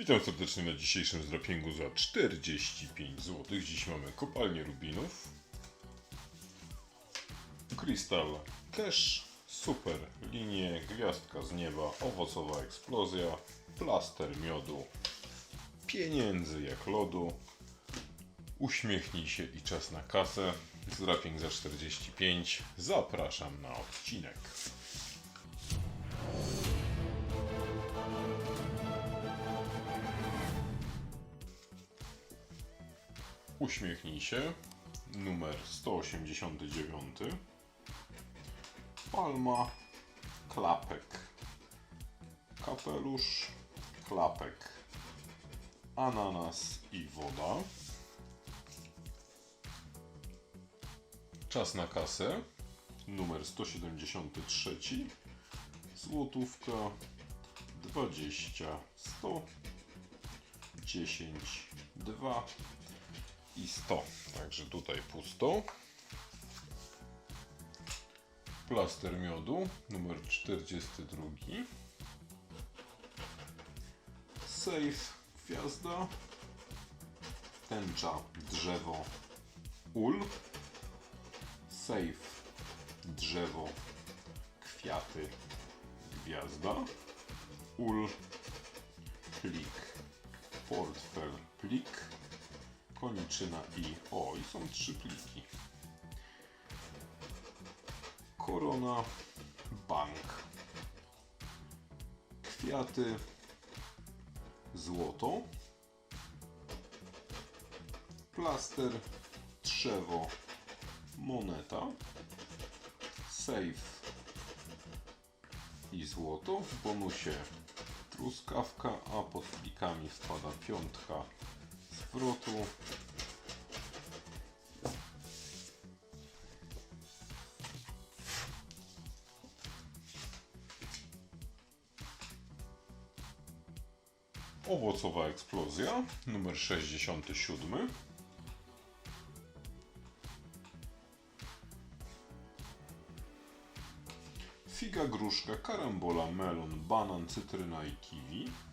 Witam serdecznie na dzisiejszym zdrapingu za 45 zł. Dziś mamy kopalnię rubinów. Crystal Cash, super linie, gwiazdka z nieba, owocowa eksplozja, plaster miodu, pieniędzy jak lodu, uśmiechnij się i czas na kasę. Zdraping za 45. Zapraszam na odcinek. Uśmiechnij się. Numer 189. Palma, klapek. Kapelusz, klapek. Ananas i woda. Czas na kasę. Numer 173. Złotówka 20 100 10 2 i 100. Także tutaj pusto. Plaster miodu numer 42. Safe gwiazda. Tęcza drzewo ul. Safe drzewo kwiaty gwiazda. Ul plik portfel plik koniczyna i o, i są trzy pliki. Korona, bank, kwiaty, złoto, plaster, drzewo, moneta, safe i złoto. W bonusie truskawka, a pod plikami wpada piątka zwrotu. Owocowa eksplozja, numer 67. Figa, gruszka, karambola, melon, banan, cytryna i kiwi.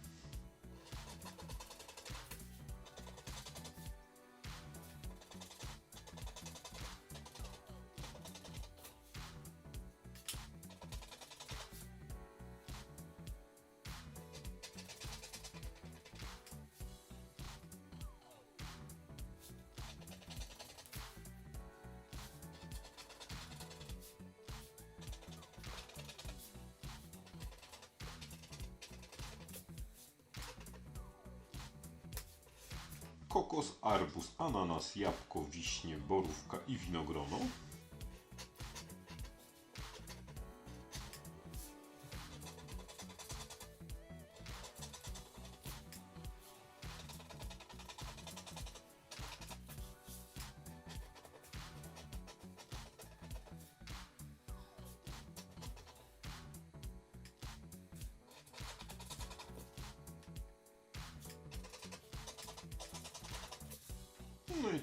Kokos, arbuz, ananas, jabłko, wiśnie, borówka i winogrono.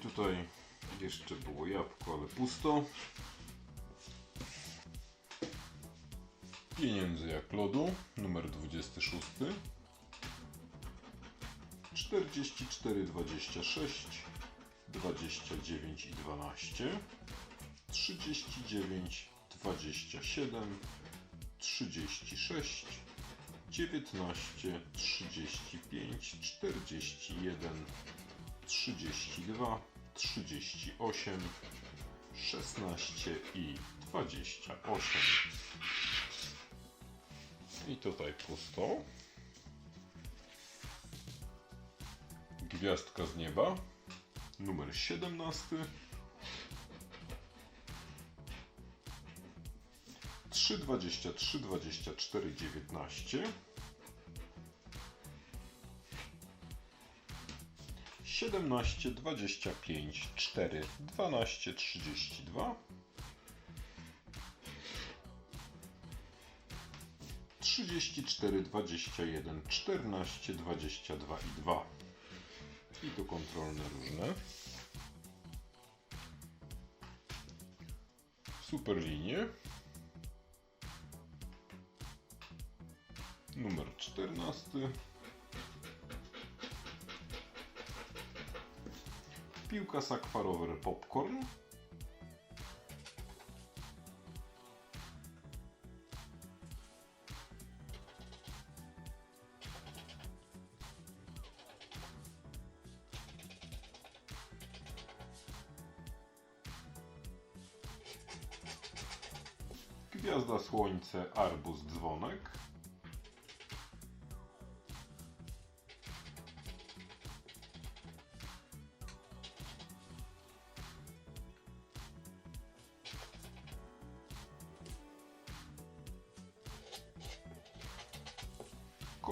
Tutaj jeszcze było jabłko, ale pusto. Pieniędzy jak lodu, numer 26. 44, 26, 29 i 12. 39, 27, 36, 19, 35, 41, 32, 38, 16 i 28. I tutaj pusto. Gwiazdka z nieba. Numer 17. 3, 23, 24, 19. 17, 25, 4, 12, 32. 34, 21, 14, 22 i 2. I tu kontrolne różne. Super linie. Numer 14. piłka sakwarower popcorn, Gwiazda Słońce, arbuz, dzwonek.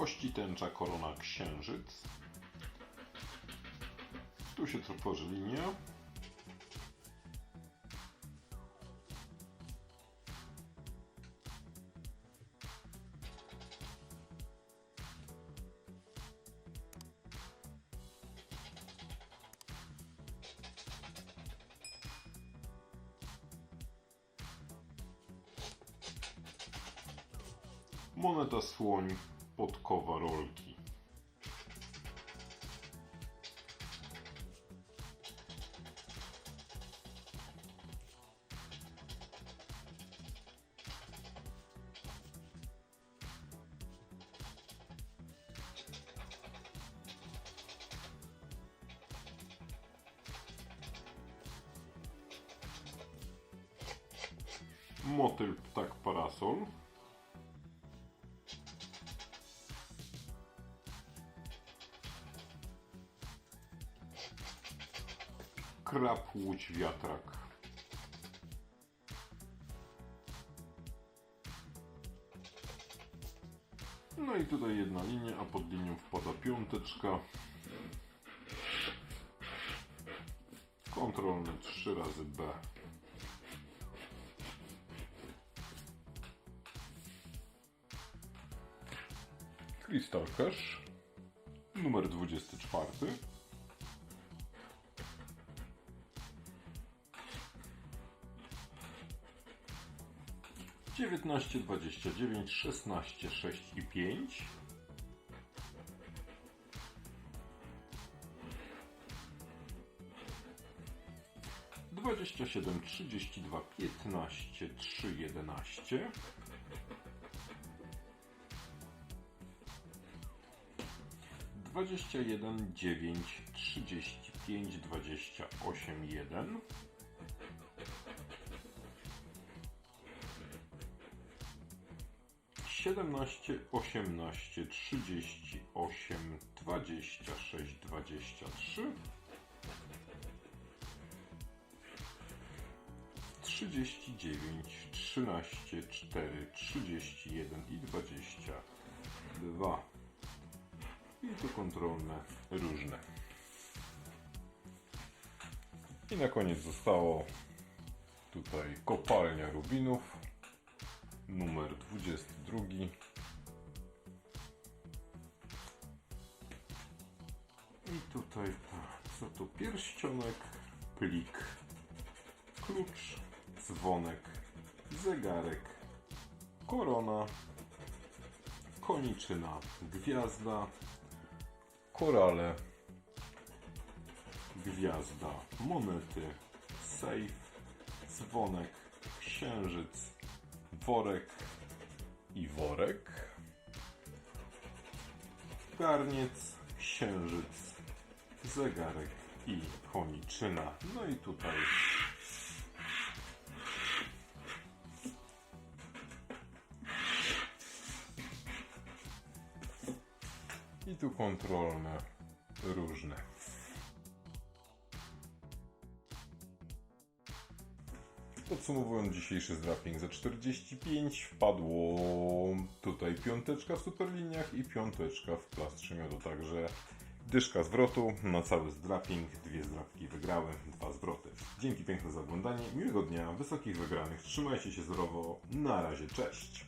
Kości tęcza, korona, księżyc. Tu się tworzy linia. Moneta słoń, podkowa rolki. Motyl, ptak, parasol. Krab, łódź, wiatrak. No i tutaj jedna linia, a pod linią wpada piąteczka. Kontrolny 3 razy B. Crystal Cash numer 24. dziewiętnaście, dwadzieścia dziewięć, szesnaście, sześć i pięć. Dwadzieścia siedem, trzydzieści dwa, piętnaście, trzy, jedenaście. Dwadzieścia jeden, dziewięć, trzydzieści pięć, dwadzieścia osiem, jeden. 17, 18, 38, 26, 23, 39, 13, 4, 31 i 22. I tu kontrolne różne. I na koniec zostało tutaj kopalnia rubinów numer 22. I tutaj tak, co tu pierścionek, plik, klucz, dzwonek, zegarek, korona, koniczyna, gwiazda, korale, gwiazda, monety, sejf, dzwonek, księżyc, worek i worek, garniec, księżyc, zegarek i koniczyna. No i tutaj i tu kontrolne różne. Podsumowując dzisiejszy zdraping za 45 wpadło tutaj piąteczka w superliniach i piąteczka w plastrze miodu, także dyszka zwrotu na cały zdraping, dwie zdrapki wygrały, dwa zwroty. Dzięki piękne za oglądanie, miłego dnia, wysokich wygranych, trzymajcie się zdrowo, na razie, cześć!